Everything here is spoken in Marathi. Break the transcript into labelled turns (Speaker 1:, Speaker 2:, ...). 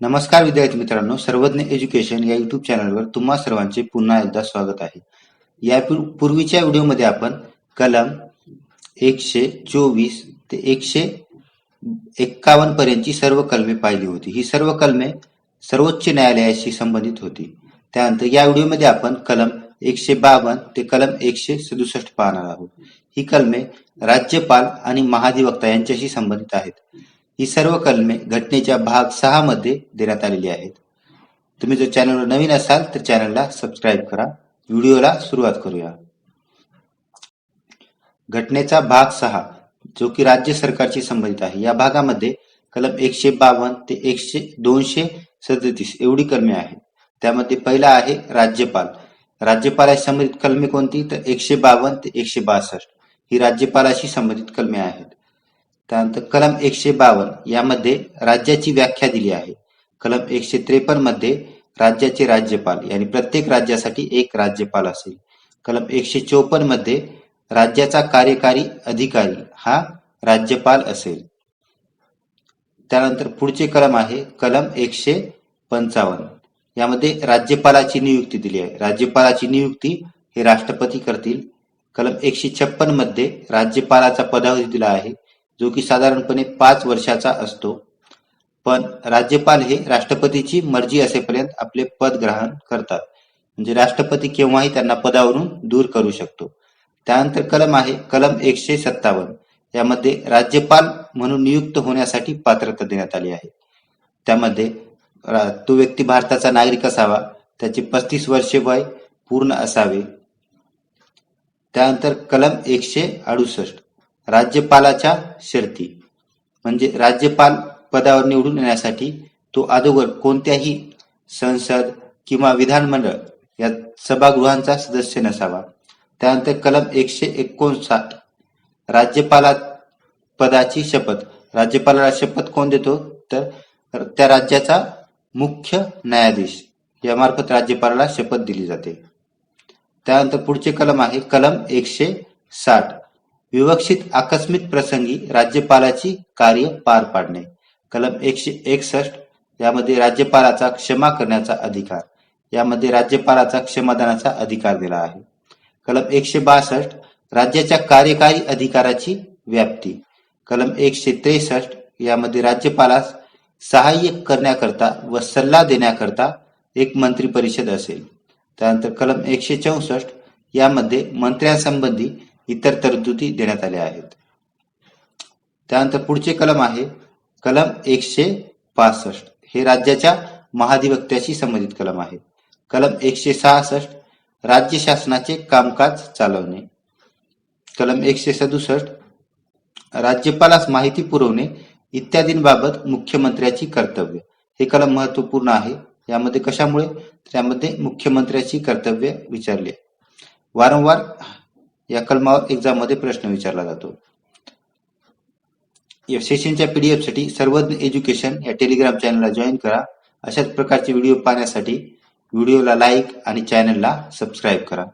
Speaker 1: नमस्कार विद्यार्थी मित्रांनो सर्वज्ञ एज्युकेशन या युट्यूब चॅनलवर तुम्हा सर्वांचे पुन्हा एकदा स्वागत आहे. या पूर्वीच्या व्हिडिओमध्ये आपण कलम एकशे चोवीस ते एकशे एक्कावन्न पर्यंतची सर्व कलमे पाहिली होती. ही सर्व कलमे सर्वोच्च न्यायालयाशी संबंधित होती. त्यानंतर या व्हिडिओमध्ये आपण कलम एकशे बावन्न ते कलम एकशे सदुसष्ट पाहणार आहोत. ही कलमे राज्यपाल आणि महाधिवक्ता यांच्याशी संबंधित आहेत. ही सर्व कलमे घटनेच्या भाग सहा मध्ये देण्यात आलेली आहेत. तुम्ही जर चॅनलवर नवीन असाल तर चॅनलला सबस्क्राईब करा. व्हिडिओला सुरुवात करूया. घटनेचा भाग सहा जो की राज्य सरकारशी संबंधित आहे या भागामध्ये कलम एकशे बावन्न ते एकशे दोनशे सदतीस एवढी कलमे आहेत. त्यामध्ये पहिला आहे राज्यपाल. राज्यपालाशी संबंधित कलमे कोणती? तर एकशे बावन्न ते एकशे बासष्ट ही राज्यपालाशी संबंधित कलमे आहेत. त्यानंतर कलम एकशे बावन्न यामध्ये राज्याची व्याख्या दिली आहे. कलम एकशे त्रेपन्नमध्ये राज्याचे राज्यपाल yani प्रत्येक राज्यासाठी एक राज्यपाल असेल. कलम एकशे चोपन्नमध्ये राज्याचा कार्यकारी अधिकारी हा राज्यपाल असेल. त्यानंतर पुढचे कलम आहे कलम एकशे पंचावन्न. यामध्ये राज्यपालाची नियुक्ती दिली आहे. राज्यपालाची नियुक्ती हे राष्ट्रपती करतील. कलम एकशे छप्पनमध्ये राज्यपालाचा पदावधी दिला आहे. जो की साधारणपणे पाच वर्षाचा असतो. पण राज्यपाल हे राष्ट्रपतीची मर्जी असेपर्यंत आपले पद ग्रहण करतात. म्हणजे राष्ट्रपती केव्हाही त्यांना पदावरून दूर करू शकतो. त्यानंतर कलम आहे कलम एकशे सत्तावन्न. यामध्ये राज्यपाल म्हणून नियुक्त होण्यासाठी पात्रता देण्यात आली आहे. त्यामध्ये तो व्यक्ती भारताचा नागरिक असावा त्याचे पस्तीस वर्षे वय पूर्ण असावे. त्यानंतर कलम एकशे अडुसष्ट. राज्यपालाच्या शर्ती म्हणजे राज्यपाल पदावर निवडून येण्यासाठी तो अगोदर कोणत्याही संसद किंवा विधानमंडळ या सभागृहांचा सदस्य नसावा. त्यानंतर कलम एकशे एकोणसाठ राज्यपाला पदाची शपथ. राज्यपालाला शपथ कोण देतो? तर त्या राज्याचा मुख्य न्यायाधीश यामार्फत राज्यपालाला शपथ दिली जाते. त्यानंतर पुढचे कलम आहे. कलम एकशे साठ. विवक्षित आकस्मिक प्रसंगी राज्यपालाची कार्य पार पाडणे. कलम एकशे एकसष्ट यामध्ये राज्यपालाचा क्षमा करण्याचा अधिकार यामध्ये राज्यपालाचा क्षमादानाचा अधिकार दिला आहे. कलम एकशे बासष्ट राज्याच्या कार्यकारी अधिकाराची व्याप्ती. कलम एकशे त्रेसष्ट यामध्ये राज्यपालास सहाय्य करण्याकरता व सल्ला देण्याकरता एक मंत्री परिषद असेल. त्यानंतर कलम एकशे चौसष्ट यामध्ये मंत्र्यांसंबंधी इतर तरतुदी देण्यात आल्या आहेत. त्यानंतर पुढचे कलम आहे. कलम एकशे पासष्ट. हे राज्याच्या महाधिवक्त्याशी संबंधित कलम आहे. कलम एकशे सहासष्ट. राज्य शासनाचे कामकाज चालवणे. कलम एकशे सदुसष्ट. राज्यपालास माहिती पुरवणे इत्यादींबाबत मुख्यमंत्र्याची कर्तव्य. हे कलम महत्त्वपूर्ण आहे. यामध्ये कशामुळे? त्यामध्ये मुख्यमंत्र्याची कर्तव्य विचारले. वारंवार या कलमावर एक्झाममध्ये प्रश्न विचारला जातो. या सेशनच्या पीडीएफसाठी सर्वज्ञ एज्युकेशन या टेलिग्राम चॅनलला जॉईन करा. अशाच प्रकारचे व्हिडिओ पाहण्यासाठी व्हिडिओला लाईक आणि चॅनलला सबस्क्राईब करा.